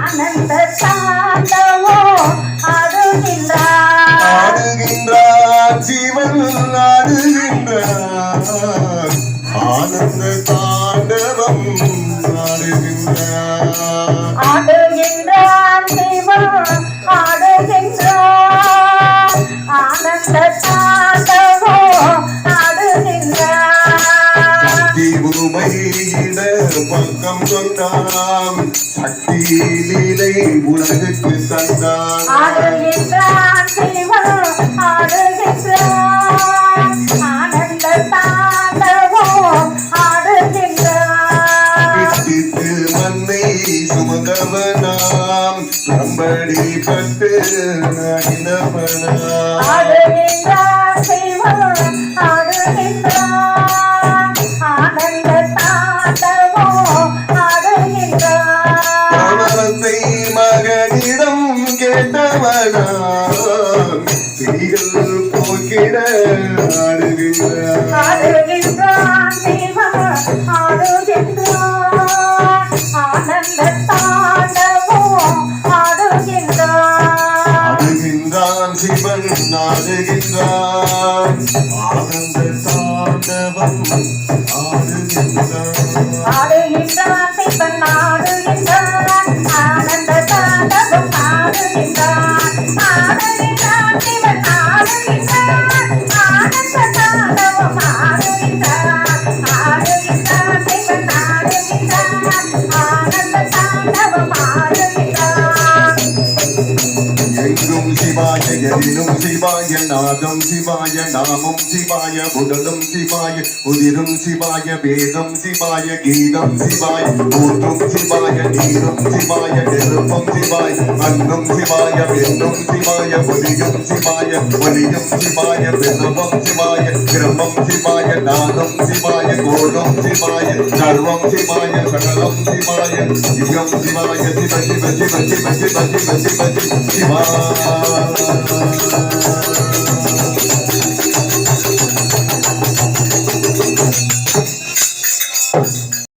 ஆனந்த தாண்டவோ ஆடுகின்றார் ஆடுகின்றார் ஜீவன் ஆடுகின்றார் ஆனந்த தாண்டவம் ஆடுகின்றார் ஆடுகின்றார் சிவம் ஆடுகின்றார் ஆனந்த சொர்க்கம் சொன்னாம் சக்தி லீலை உலகுக்கு தந்தான். சுமந்தவனாம். நம்படி பட்டு நடந்தவனாம் பிடிகள் போக்கிட சிவம் ஆடுகின்றார் ஆனந்த தாண்டவோ ஆடுகின்றார் ஆடுகின்றான் சிவன் ஆடுகின்றான். ஆனந்த தாண்டவம் ஆடுகின்றான் எங்கும் சிவாய எதிலும் சிவாய நாதம் சிவாய நாமம் சிவாய உடலும் சிவாய உதிரும் சிவாய வேதம் சிவாய கீதம் சிவாய ஊற்றும் சிவாய நீரும் சிவாய நெருப்பம் சிவாய அன்னும் சிவாய வெண்ணும் சிவாய ஒலியும் சிவாய ஒலியும் சிவாய பிரணவம் சிவாய கிரமம் சிவாய நாதம் சிவாய கோலம் சிவாய சர்வம் சிவாய சகலம் You got to be my like a tip, tip, tip, tip, tip, tip, tip, tip, tip, tip, tip,